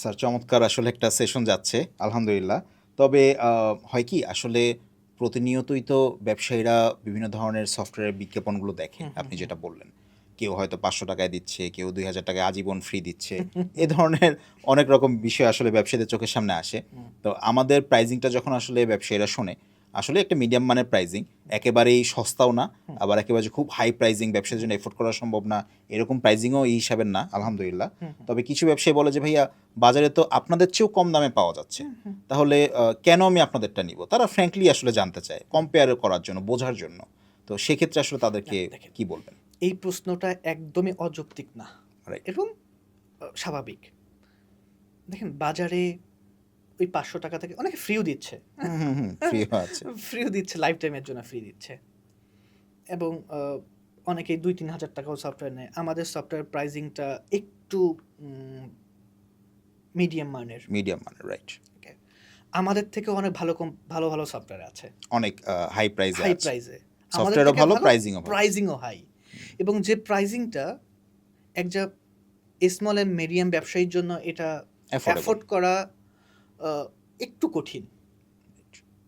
Sir চমৎকার আসলে একটা সেশন যাচ্ছে আলহামদুলিল্লাহ। তবে হয় কি আসলে প্রতিনিয়তই তো ব্যবসায়ীরা বিভিন্ন ধরনের সফটওয়্যারের বিজ্ঞাপনগুলো দেখে আপনি যেটা বললেন। কেউ হয়তো পাঁচশো টাকায় দিচ্ছে কেউ দুই হাজার টাকায় আজীবন ফ্রি দিচ্ছে। এ ধরনের অনেক রকম বিষয় আসলে ব্যবসায়ীদের চোখের সামনে আসে। তো আমাদের প্রাইজিংটা যখন আসলে ব্যবসায়ীরা শোনে আসলে একটা মিডিয়াম মানের প্রাইজিং একেবারেই সস্তাও না আবার একেবারে খুব হাই প্রাইজিং ব্যবসার জন্য এফোর্ড করা সম্ভব না এরকম প্রাইজিংও এই হিসাবের না আলহামদুলিল্লাহ। তবে কিছু ব্যবসায়ী বলে যে ভাইয়া বাজারে তো আপনাদের চেয়েও কম দামে পাওয়া যাচ্ছে। তাহলে কেন আমি আপনাদেরটা নিব? তারা ফ্র্যাঙ্কলি আসলে জানতে চায় কম্পেয়ার করার জন্য বোঝার জন্য। তো সেক্ষেত্রে আসলে তাদেরকে। কি বলবেন? এই প্রশ্নটা একদমই অযৌক্তিক না. এবং স্বাভাবিক। দেখেন বাজারে ওই পাঁচশো টাকা থেকে অনেকে ফ্রিও দিচ্ছে। ফ্রিও দিচ্ছে লাইফ টাইমের জন্য ফ্রি দিচ্ছে। এবং অনেকেই দুই তিন হাজার টাকাও সফটওয়্যার নেয়। আমাদের সফটওয়্যার প্রাইজিংটা একটু মিডিয়াম মানের। মিডিয়াম মানে রাইট আমাদের থেকে অনেক ভালো কম ভালো ভালো সফটওয়্যার আছে। অনেক হাই প্রাইস হাই আছে। প্রাইসে সফটওয়্যারও ভালো প্রাইজিংও ভালো। প্রাইজিংও হাই এবং যে প্রাইজিংটা একটা স্মল অ্যান্ড মিডিয়াম ব্যবসায়ীর জন্য এটা. অ্যাফোর্ড করা একটু কঠিন।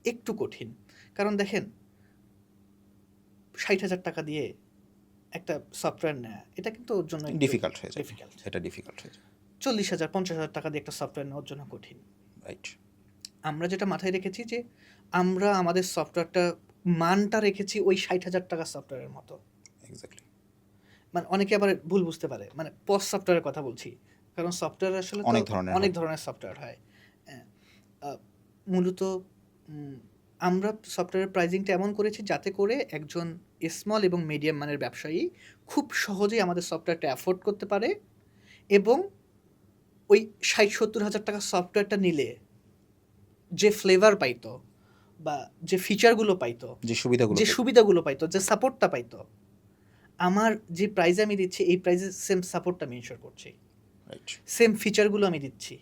একটু কঠিন। কারণ দেখেন ষাট হাজার টাকা দিয়ে একটা সফটওয়্যার নেওয়া এটা কিন্তু ওর জন্য ডিফিকাল্ট হয়ে যায় ডিফিকাল্ট এটা ডিফিকাল্ট হয়ে যায় চল্লিশ হাজার পঞ্চাশ হাজার টাকা দিয়ে একটা সফটওয়্যার নেওয়ার জন্য কঠিন। রাইট আমরা যেটা মাথায় রেখেছি যে আমরা আমাদের সফটওয়্যারটা মানটা রেখেছি ওই ষাট হাজার টাকা সফটওয়্যারের মতো। এক্স্যাক্টলি মানে অনেকে আবার ভুল বুঝতে পারে। মানে পস সফটওয়্যারের কথা বলছি। কারণ সফটওয়্যার আসলে অনেক ধরনের অনেক ধরনের সফটওয়্যার হয় হ্যাঁ। মূলত আমরা সফটওয়্যারের প্রাইজিংটা এমন করেছি যাতে করে একজন স্মল এবং মিডিয়াম মানের ব্যবসায়ী খুব সহজেই আমাদের সফটওয়্যারটা অ্যাফোর্ড করতে পারে এবং ওই ষাট সত্তর হাজার টাকা সফটওয়্যারটা নিলে যে ফ্লেভার পাইতো বা যে ফিচারগুলো পাইতো যে সুবিধাগুলো যে সুবিধাগুলো পাইতো যে সাপোর্টটা পাইতো আমার যে প্রাইজে আমি দিচ্ছি এই প্রাইজে সেম সাপোর্টটা আমি ইনশোর করছি। সেম ফিচারগুলো আমি দিচ্ছি।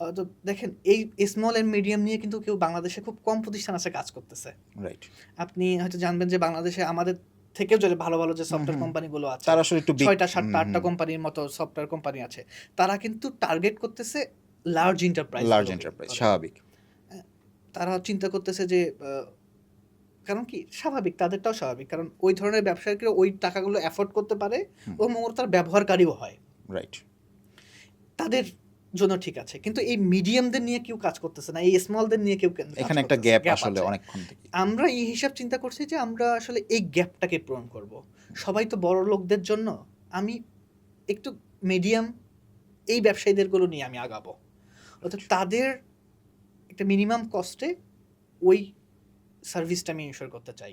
তো দেখেন এই স্মল অ্যান্ড মিডিয়াম নিয়ে কিন্তু কেউ বাংলাদেশে খুব কম প্রতিষ্ঠান আছে কাজ করতেছে। রাইট আপনি হয়তো জানবেন যে বাংলাদেশে আমাদের থেকেও যে ভালো ভালো যে সফটওয়্যার কোম্পানিগুলো আছে তারা আসলে একটু ছয়টা সাতটা আটটা কোম্পানির মতো সফটওয়্যার কোম্পানি আছে। তারা কিন্তু টার্গেট করতেছে লার্জ এন্টারপ্রাইজ লার্জ এন্টারপ্রাইজ স্বাভাবিক। তারা চিন্তা করতেছে যে কারণ কি? স্বাভাবিক তাদেরটাও স্বাভাবিক। কারণ ওই ধরনের ব্যবসায়ীরা ওই টাকাগুলো অ্যাফোর্ড করতে পারে ওরা তার ব্যবহারকারীও হয়। রাইট তাদের জন্য ঠিক আছে। কিন্তু এই মিডিয়ামদের নিয়ে কেউ কাজ করতেছে না এই স্মলদের নিয়ে কেউ এখানে একটা গ্যাপ আসলে। অনেকক্ষণ আমরা এই হিসাব চিন্তা করছি যে আমরা আসলে এই গ্যাপটাকে পূরণ করব। সবাই তো বড় লোকদের জন্য আমি একটু মিডিয়াম এই ব্যবসায়ীদেরগুলো নিয়ে আমি আগাবো। অর্থাৎ তাদের একটা মিনিমাম কস্টে ওই সার্ভিসটা আমি ইনশোর করতে চাই।